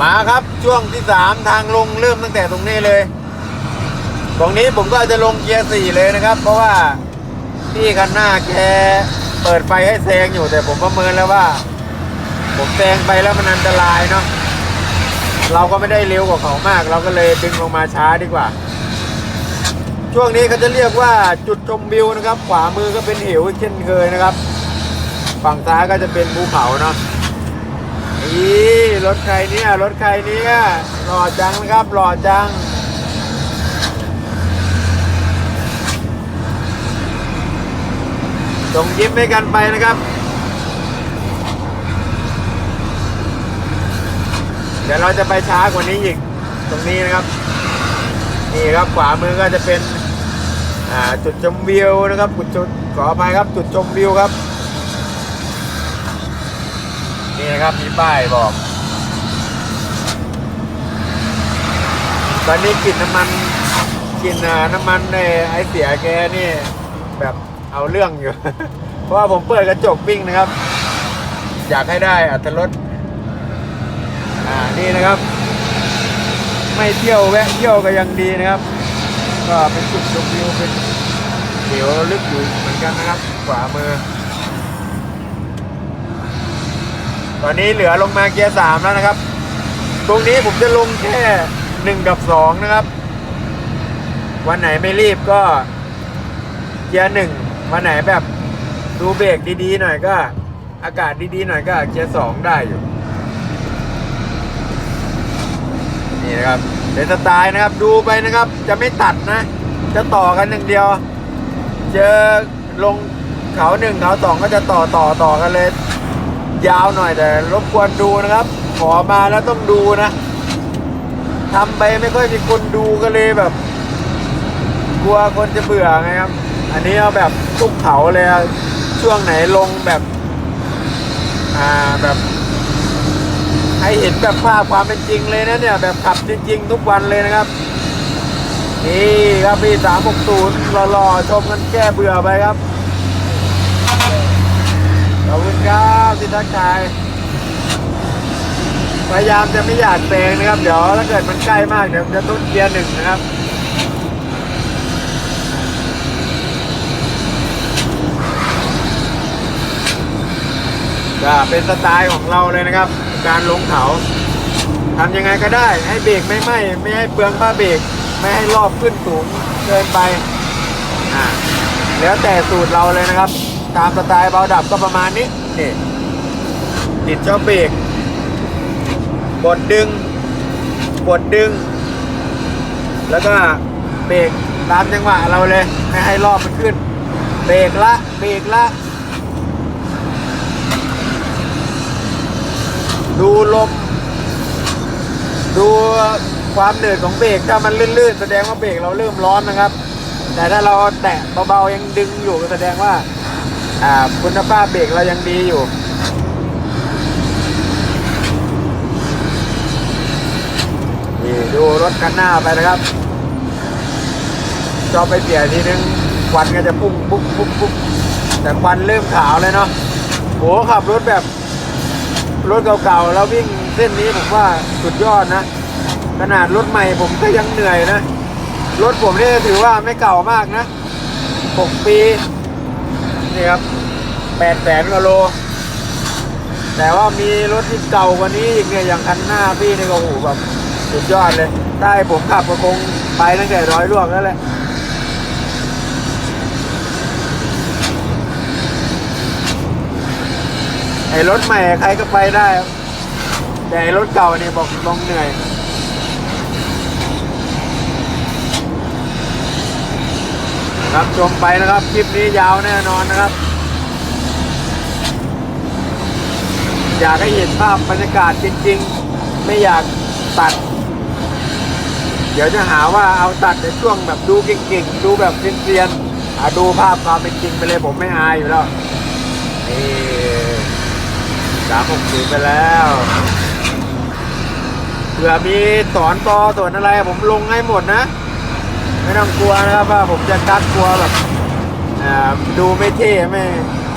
มาครับช่วงที่สามทางลงเริ่มตั้งแต่ตรงนี้เลย ตรงนี้ผมก็จะลงเกียร์สี่เลยนะครับ เพราะว่าพี่คันหน้าแกเปิดไฟให้แซงอยู่แต่ผมประเมินแล้วว่า ผมแซงไปแล้วมันอันตรายเนาะเราก็ไม่ได้เร็วกว่าเขามาก เราก็เลยดึงลงมาช้าดีกว่า ช่วงนี้เขาจะเรียกว่าจุดชมวิวนะครับ ขวามือก็เป็นเหวเช่นเคยนะครับ ฝั่งซ้ายก็จะเป็นภูเขาเนาะ อีรถใครเนี่ย รถใครเนี่ยหล่อจังนะครับหล่อจัง ส่งยิ้มให้กันไปนะครับ เดี๋ยวเราจะไปช้ากว่านี้อีก ตรงนี้นะครับ นี่ครับขวามือก็จะเป็นจุดชมวิวนะครับจุดขออภัยครับจุดชมวิวครับ นี่นะครับมีป้ายบอก ตอนนี้กลิ่นน้ำมันกลิ่นน้ำมันในไอเสียแกนี่ แบบเอาเรื่องอยู่ เพราะว่าผมเปิดกระจกวิ่งนะครับ อยากให้ได้อัตรสอ่านี่นะครับ ไม่เที่ยวแวะเที่ยวก็ยังดีนะครับ ก็เป็นจุดชมวิวเป็นเหวลึกอยู่เหมือนกันนะครับขวามือ ตอนนี้เหลือลงมาเกียร์สามแล้วนะครับ ตรงนี้ผมจะลงแค่หนึ่งกับสองนะครับ วันไหนไม่รีบก็เกียร์หนึ่งวันไหนแบบดูเบรกดีๆหน่อยก็ อากาศดีๆหน่อยก็เกียร์สองได้อยู่ นี่นะครับเป็นสไตล์นะครับดูไปนะครับ จะไม่ตัดนะ จะต่อกันหนึ่งเดียว เจอลงเขาหนึ่งเขาสองก็จะต่อต่อต่อกันเลย ยาวหน่อยแต่รบกวนดูนะครับ ขอมาแล้วต้องดูนะทำไปไม่ค่อยมีคนดูก็เลยแบบ กลัวคนจะเบื่อไงครับ อันนี้เอาแบบทุกเขาเลยช่วงไหนลงแบบ อ่าแบบให้เห็นแบบภาพความเป็นจริงเลยนะเนี่ย แบบขับจริง ๆ ทุกวันเลยนะครับ นี่ครับพี่สามหกศูนย์หล่อๆชมกันแก้เบื่อไปครับ ขอบคุณครับที่ทักทายพยายามจะไม่อยากแซงนะครับ เดี๋ยวถ้าเกิดมันใกล้มากเดี๋ยวจะต้นเกียร์หนึ่งนะครับก็เป็นสไตล์ของเราเลยนะครับ การลงเขาทำยังไงก็ได้ ให้เบรกไม่ไหม้ไม่ให้เปลืองผ้าเบรกไม่ให้รอบขึ้นสูงเกินไปอ่าแล้วแต่สูตรเราเลยนะครับ ตามสไตล์เบาดับก็ประมาณนี้นี่ติดช่องเบรกกดดึงกดดึง แล้วก็เบรกตามจังหวะเราเลยไม่ให้รอบมันขึ้น เบรกละเบรกละ ดูลมดูความเหนื่อยของเบรกถ้ามันลื่นๆ แสดงว่าเบรกเราเริ่มร้อนนะครับ แต่ถ้าเราแตะเบาๆยังดึงอยู่แสดงว่า คุณภาพเบรกเรายังดีอยู่นี่ดูรถคันหน้าไปนะครับจอไปเสียทีนึงควันก็จะพุ่งปุ๊บปุ๊บปุ๊บแต่ควันเริ่มขาวเลยเนาะโหขับรถแบบรถเก่าๆแล้ววิ่งเส้นนี้ผมว่าสุดยอดนะ ขนาดรถใหม่ผมก็ยังเหนื่อยนะ รถผมนี่ถือว่าไม่เก่ามากนะ 6 ปี นี่ครับแปดแสนกว่าโล แต่ว่ามีรถที่เก่ากว่านี้อีกเนี่ยอย่างคันหน้าพี่นี่ก็โอ้โหแบบสุดยอดเลยถ้าให้ผมขับก็คงไปตั้งแต่ร้อยลวกแล้วแหละไอ้รถใหม่ใครก็ไปได้ แต่ไอรถเก่าเนี่ยบอกลงเหนื่อย ครับชมไปนะครับคลิปนี้ยาวแน่นอนนะครับ อยากให้เห็นภาพบรรยากาศจริง ๆ ไม่อยากตัด เดี๋ยวจะหาว่าเอาตัดในช่วงแบบดูเก่งๆ ดูแบบเซียนๆอะดูภาพความเป็นจริงไปเลยผมไม่อายอยู่แล้วนี่สามหกศูนย์ไปแล้วเผื่อมีสอนตอสอนอะไรผมลงให้หมดนะ ไม่ต้องกลัวนะครับว่าผมจะกัดกลัวแบบดูไม่เท่ไม่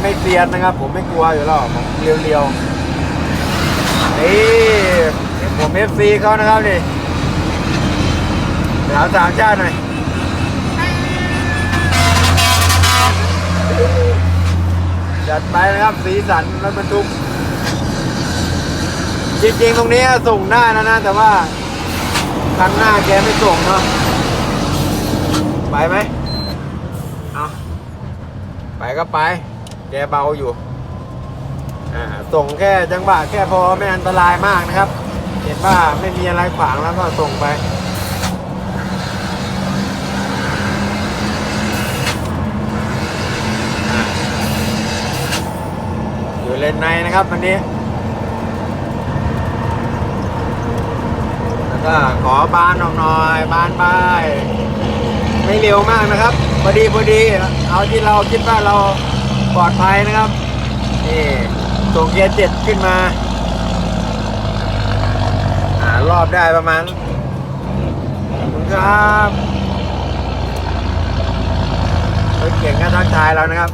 ไม่เซียนนะครับ ผมไม่กลัวอยู่แล้วผมเรียวๆนี่ผมเอฟซีเขานะครับนี่ถามสามชาติหน่อยจัดไปนะครับสีสันรถบรรทุกจริงๆตรงนี้ส่งได้นะนะแต่ว่าคันหน้าแกไม่ส่งเนาะ ไปไหมเอาไปก็ไป แกเบาอยู่ อ่า ส่งแค่จังหวะแค่พอไม่อันตรายมากนะครับ เห็นว่าไม่มีอะไรขวางแล้วก็ส่งไปอยู่เลนในนะครับวันนี้ แล้วก็ขอบานออกหน่อย บานไป ไม่เร็วมากนะครับพอดีพอดีเอาที่เราคิดว่าเราปลอดภัยนะครับนี่ส่งเกียร์เจ็ดขึ้นมาอ่ารอบได้ประมาณคุณครับรถเก่งก็ทักทายเรานะครับ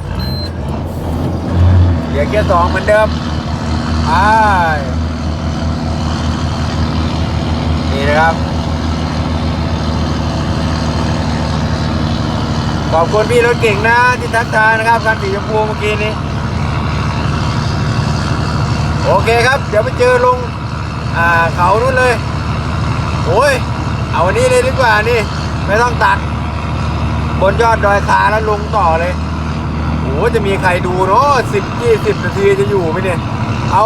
เดี๋ยวเกียร์สองเหมือนเดิมไปนี่นะครับ ขอบคุณพี่รถเก่งนะที่ทักทายนะครับคันสีชมพูเมื่อกี้นี้ โอเคครับ เดี๋ยวไปเจอลุงอ่าเขานู้นเลย โอ้ย เอาวันนี้เลยดีกว่านี่ ไม่ต้องตัด บนยอดดอยคาแล้วลงต่อเลยโอ้จะมีใครดูเนาะสิบยี่สิบนาทีจะอยู่ไหมเนี่ย เอา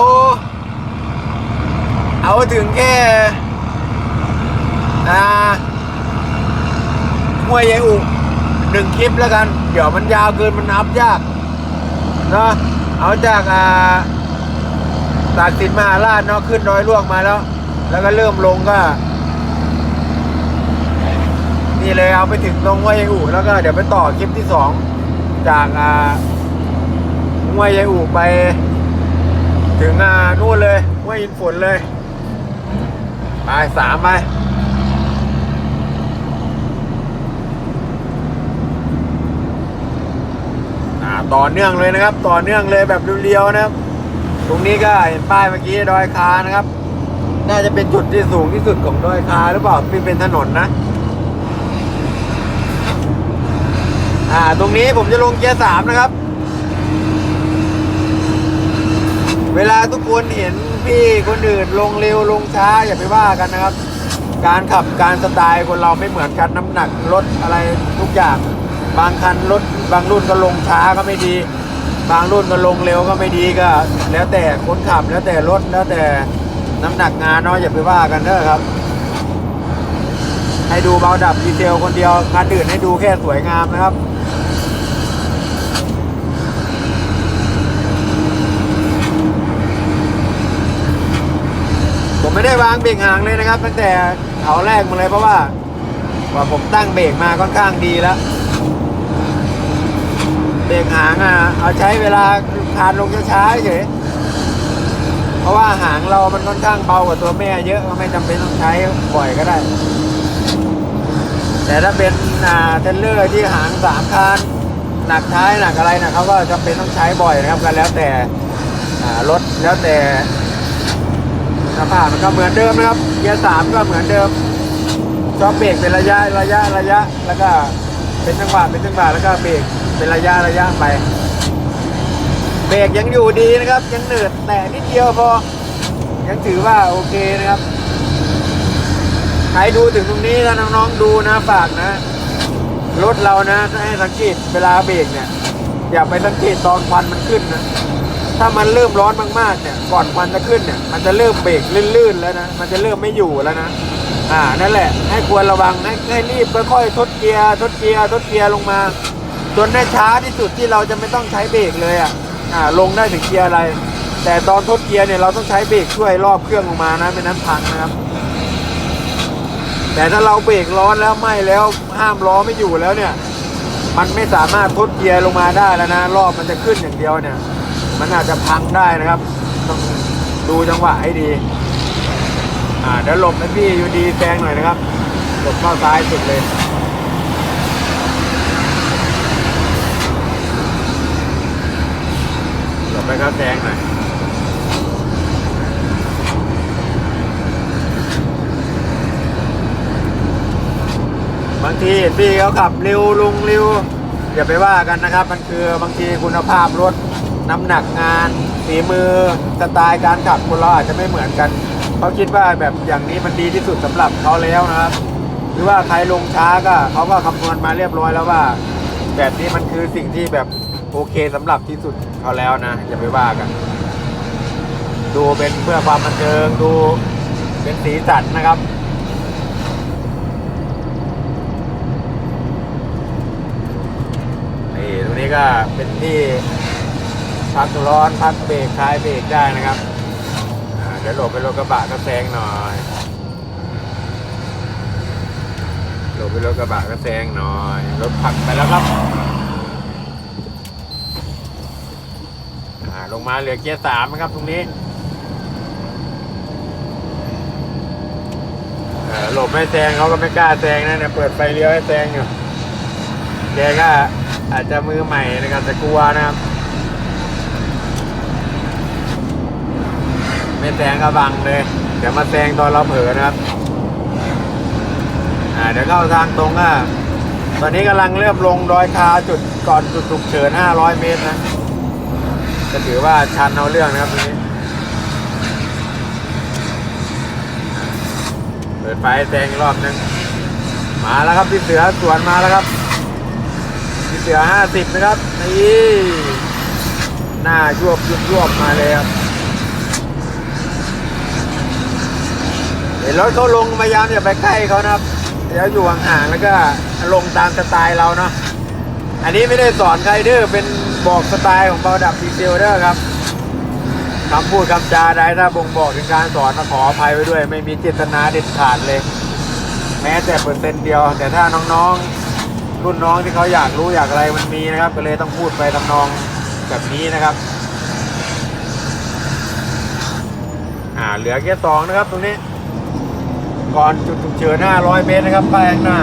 เอาถึงแค่อ่าห้วยยายอุ หนึ่งคลิปแล้วกัน เดี๋ยวมันยาวเกินมันนับยากเนาะเอาจากอ่าตากสินมาราชเนาะขึ้นดอยล่วงมาแล้ว แล้วก็เริ่มลงก็ นี่เลยเอาไปถึงตรงห้วยยายอุแล้วก็เดี๋ยวไปต่อคลิปที่สองจากอ่าห้วยยายอู่ไป ถึงอ่านู่นเลยห้วยอินฝนเลยไปสามไปอ่า ต่อเนื่องเลยนะครับ ต่อเนื่องเลยแบบเรียวๆนะครับ ตรงนี้ก็เห็นป้ายเมื่อกี้ดอยคานะครับ น่าจะเป็นจุดที่สูงที่สุดของดอยคาหรือเปล่าที่เป็นถนนนะอ่าตรงนี้ผมจะลงเกียร์สามนะครับ เวลาทุกคนเห็นพี่คนอื่นลงเร็วลงช้าอย่าไปว่ากันนะครับ การขับการสไตล์คนเราไม่เหมือนกันน้ำหนักรถอะไรทุกอย่าง บางคันรถบางรุ่นก็ลงช้าก็ไม่ดี บางรุ่นก็ลงเร็วก็ไม่ดีก็ แล้วแต่คนขับแล้วแต่รถแล้วแต่น้ำหนักงานเนาะอย่าไปว่ากันเด้อครับ ให้ดูเบาดับดีเทลคนเดียวคันอื่นให้ดูแค่สวยงามนะครับผมไม่ได้วางเบรกห่างเลยนะครับ ตั้งแต่เขาแรกมาเลยเพราะว่าว่าผมตั้งเบรกมาค่อนข้างดีแล้ว เบรกหางอะเอาใช้เวลาคานลงช้าๆเฉยเพราะว่าหางเรามันค่อนข้างเบากว่าตัวแม่เยอะก็ไม่จำเป็นต้องใช้บ่อยก็ได้ แต่ถ้าเป็นอ่าเทรลเลอร์ที่หางสามคานหนักท้ายหนักอะไรนะเขาก็จำเป็นต้องใช้บ่อยนะครับกันแล้วแต่อ่ารถแล้วแต่สภาพมันก็เหมือนเดิมนะครับเกียร์สามก็เหมือนเดิมชอบเบรกเป็นระยะระยะระยะแล้วก็ เป็นจังหวะเป็นจังหวะแล้วก็เบรกเป็นระยะระยะไป เบรกยังอยู่ดีนะครับ ยังหนืดแต่นิดเดียวพอ ยังถือว่าโอเคนะครับใครดูถึงตรงนี้ถ้าน้องๆดูนะฝากนะรถเรานะให้สังเกตเวลาเบรกเนี่ย อย่าไปสังเกตตอนควันมันขึ้นนะถ้ามันเริ่มร้อนมากๆเนี่ย ก่อนควันจะขึ้นเนี่ย มันจะเริ่มเบรกลื่นๆแล้วนะ มันจะเริ่มไม่อยู่แล้วนะ อ่านั่นแหละ ให้ควรระวังให้ให้รีบค่อยๆทดเกียร์ทดเกียร์ทดเกียร์ลงมา จนได้ช้าที่สุดที่เราจะไม่ต้องใช้เบรกเลยอะอ่าลงได้ถึงเกียร์อะไร แต่ตอนทดเกียร์เนี่ยเราต้องใช้เบรกช่วยรอบเครื่องลงมานะไม่นั้นพังนะครับ แต่ถ้าเราเบรกร้อนแล้วไม่แล้วห้ามล้อไม่อยู่แล้วเนี่ย มันไม่สามารถทดเกียร์ลงมาได้แล้วนะรอบมันจะขึ้นอย่างเดียวเนี่ย มันอาจจะพังได้นะครับต้องดูจังหวะให้ดี่าเดี๋ยวหลบนะพี่อยู่ดีแซงหน่อยนะครับหลบเข้าซ้ายสุดเลยหลบไปครับแซงหน่อยบางทีพี่เขาขับเร็วลุงเร็วอย่าไปว่ากันนะครับ มันคือบางทีคุณภาพรถน้ำหนักงานฝีมือสไตล์การขับคนเราอาจจะไม่เหมือนกัน เขาคิดว่าแบบอย่างนี้มันดีที่สุดสำหรับเขาแล้วนะครับ หรือว่าใครลงช้าก็เขาก็คำนวณมาเรียบร้อยแล้วว่า แบบนี้มันคือสิ่งที่แบบโอเคสำหรับที่สุดเขาแล้วนะอย่าไปว่ากัน ดูเป็นเพื่อความบันเทิงดูเป็นสีสันนะครับนี่ตรงนี้ก็เป็นที่พักร้อนพักเบรกคลายเบรกได้นะครับ อ่าเดี๋ยวหลบไปรถกระบะก็แซงหน่อย หลบไปรถกระบะก็แซงหน่อย รถผักไปแล้วครับลงมาเหลือเกียร์สามนะครับตรงนี้หลบไม่แซงเขาก็ไม่กล้าแซงนะเนี่ยเปิดไฟเลี้ยวให้แซงอยู่แกก็อาจจะมือใหม่ในการจะกลัวนะครับ ไม่แซงก็บังเลย เดี๋ยวมาแซงตอนเราเผลอนะครับ อ่าเดี๋ยวเข้าทางตรงอะตอนนี้กำลังเริ่มลงดอยคาจุดก่อนจุดฉุกเฉิน500 เมตรนะจะถือว่าชันเอาเรื่องนะครับตรงนี้เปิดไฟแซงรอบนึงมาแล้วครับพี่เสือสวนมาแล้วครับพี่เสือห้าสิบนะครับนี่หน้ายวบยุบยวบมาเลยครับ เห็นรถเขาลงพยายามอย่าไปใกล้เขานะครับเดี๋ยวอยู่ห่างๆแล้วก็ลงตามสไตล์เราเนาะอันนี้ไม่ได้สอนใครเด้อเป็นบอกสไตล์ของเบาดับดีเซลเด้อครับคำพูดคำจาใดถ้าบ่งบอกถึงการสอนขออภัยไว้ด้วย ไม่มีเจตนาเด็ดขาดเลย แม้แต่เปอร์เซ็นต์เดียว แต่ถ้าน้องๆ รุ่นน้องที่เขาอยากรู้อยากอะไรมันมีนะครับ ก็เลยต้องพูดไปทำนองแบบนี้นะครับอ่าเหลือแค่สองนะครับตรงนี้ ก่อนจุดฉุกเฉิน500 เมตรนะครับป้ายข้างหน้า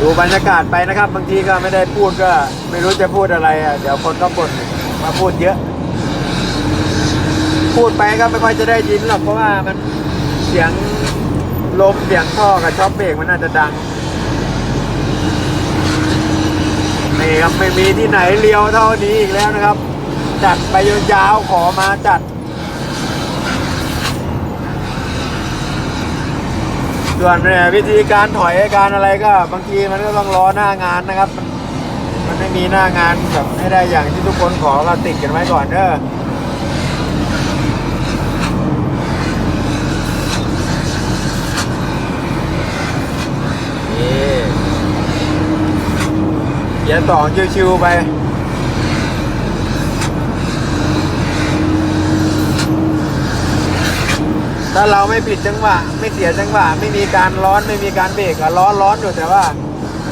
ดูบรรยากาศไปนะครับ บางทีก็ไม่ได้พูดก็ไม่รู้จะพูดอะไรอะเดี๋ยวคนก็บ่นมาพูดเยอะ พูดไปก็ไม่ค่อยจะได้ยินหรอกเพราะว่ามันเสียงลมเสียงท่อกับช็อปเบรกมันน่าจะดัง นี่ครับไม่มีที่ไหนเลี้ยวเท่านี้อีกแล้วนะครับ จัดไปยาวๆขอมาจัด ส่วนเนี่ยวิธีการถอยการอะไรก็ บางทีมันก็ต้องรอหน้างานนะครับ มันไม่มีหน้างานแบบให้ได้อย่างที่ทุกคนขอเราติดกันไว้ก่อนเด้อนี่ เกียร์สอชิวๆไปถ้าเราไม่ผิดจังหวะ ไม่เสียจังหวะ ไม่มีการร้อนไม่มีการเบรกอะร้อนร้อนอยู่แต่ว่า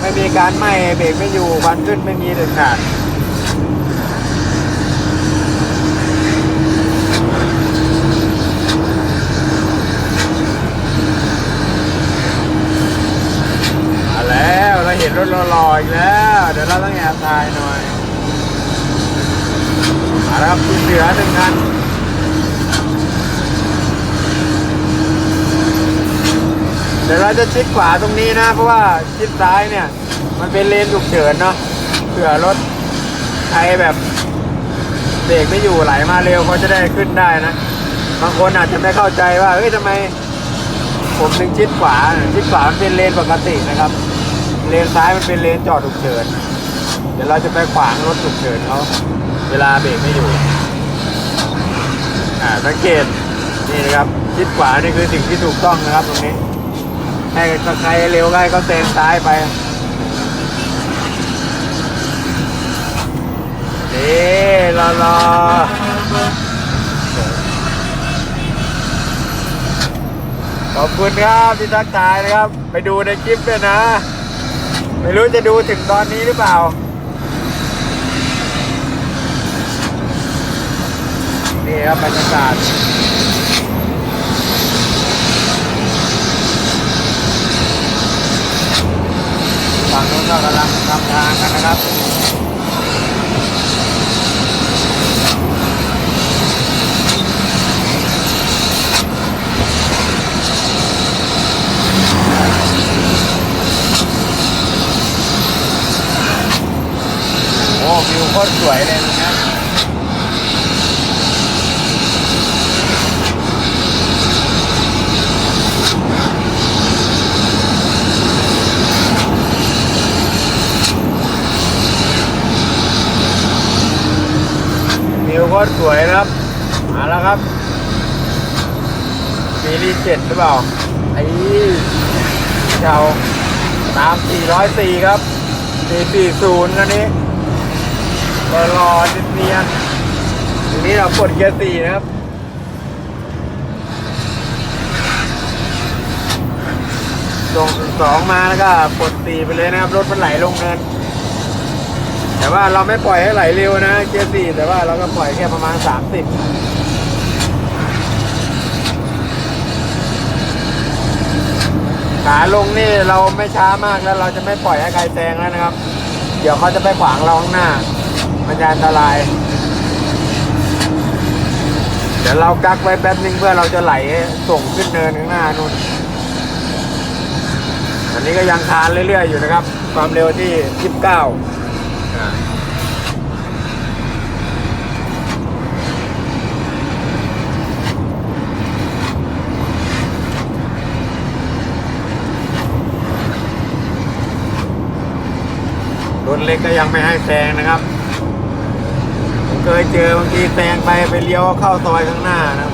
ไม่มีการไหม้เบรกไม่อยู่ควันขึ้นไม่มีเด็ดขาดมาแล้วเราเห็นรถรอๆอีกแล้ว ต้องแอบถ่ายหน่อยมาแล้วครับคุณเหลือหนึ่งคันเดี๋ยวเราจะชิดขวาตรงนี้นะ เพราะว่าชิดซ้ายเนี่ย มันเป็นเลนฉุกเฉินเนาะเผื่อรถใครแบบเบรกไม่อยู่ไหลมาเร็วเขาจะได้ขึ้นได้นะบางคนอาจจะไม่เข้าใจว่าเฮ้ยทำไม ผมถึงชิดขวาชิดขวามันเป็นเลนปกตินะครับ เลนซ้ายมันเป็นเลนจอดฉุกเฉิน ดี๋ยวเราจะไปขวางรถฉุกเฉินเขาเวลาเบรกไม่อยู่ อ่าสังเกตนี่นะครับชิดขวานี่คือสิ่งที่ถูกต้องนะครับตรงนี้ให้ใครเร็วก็ให้เซงซ้ายไปนี่รอรอขอบคุณครับที่ทักทายนะครับ ไปดูในคลิปด้วยนะ ไม่รู้จะดูถึงตอนนี้หรือเปล่า นี่ครับบรรยากาศฝั่งนู้นก็กำลังทำทางกันนะครับโอ้วิวโคตรสวยเลยนะครับ ครับวิวโคตรสวยนะครับ มาแล้วครับซีรีส์เจ็ดหรือเปล่า ไอ้เจ้าตาม404 ครับ 440คันนี้รอรอเนียนทีนี้เรากดเกียร์สี่นะครับส่งสองมาแล้วก็กดสี่ไปเลยนะครับ รถมันไหลลงเนิน แต่ว่าเราไม่ปล่อยให้ไหลเร็วนะเกียร์สี่แต่ว่าเราก็ปล่อยแค่ประมาณ 30ขาลงนี่เราไม่ช้ามากแล้วเราจะไม่ปล่อยให้ใครแซงแล้วนะครับ เดี๋ยวเขาจะไปขวางเราข้างหน้า มันจะอันตราย เดี๋ยวเรากักไว้แป๊บนึงเพื่อเราจะไหลส่งขึ้นเนินข้างหน้านู่น อันนี้ก็ยังคานเรื่อยๆอยู่นะครับ ความเร็วที่29 เล็กก็ยังไม่ให้แซงนะครับผมเคยเจอบางทีแซงไปไปเลี้ยวเข้าซอยข้างหน้านะครับ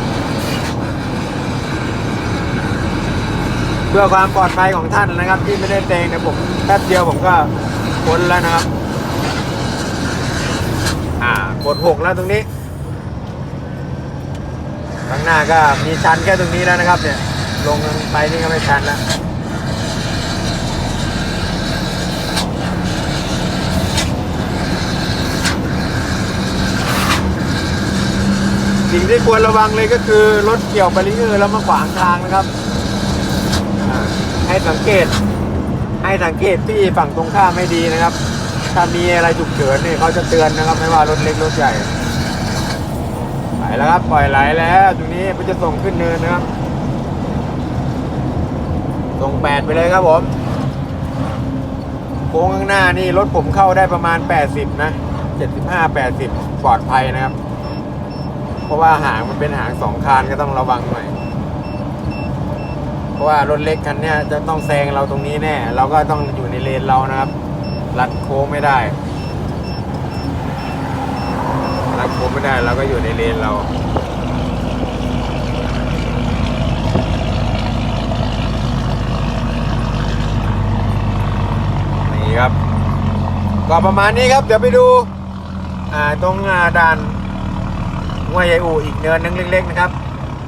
เพื่อความปลอดภัยของท่านนะครับ ที่ไม่ได้แซงเนี่ผมแป๊บเดียวผมก็พ้นแล้วนะครับ อ่ากดหกแล้วตรงนี้ข้างหน้าก็มีชันแค่ตรงนี้แล้วนะครับ เนี่ย ลงไปนี่ก็ไม่ชันแล้ว สิ่งที่ควรระวังเลยก็คือรถเกี่ยวบารีเออร์แล้วมาขวางทางนะครับ ให้สังเกต ให้สังเกตที่ฝั่งตรงข้ามไม่ดีนะครับ ถ้ามีอะไรฉุกเฉินเนี่ยเขาจะเตือนนะครับไม่ว่ารถเล็กรถใหญ่ไปแล้วครับปล่อยไหลแล้วตรงนี้มันจะส่งขึ้นเนินนะครับส่งแปดไปเลยครับผมโค้งข้างหน้านี่รถผมเข้าได้ประมาณ 80 นะ 75 80 ปลอดภัยนะครับ เพราะว่าหางมันเป็นหางสองคานก็ต้องระวังหน่อย เพราะว่ารถเล็กคันนี้จะต้องแซงเราตรงนี้แน่ เราก็ต้องอยู่ในเลนเรานะครับ ลัดโค้งไม่ได้ ลัดโค้งไม่ได้เราก็อยู่ในเลนเรานี่ครับก็ประมาณนี้ครับ เดี๋ยวไปดู อ่า ตรงอ่าด่าน ห้วยยายอูอีกเนินนึงเล็กๆนะครับ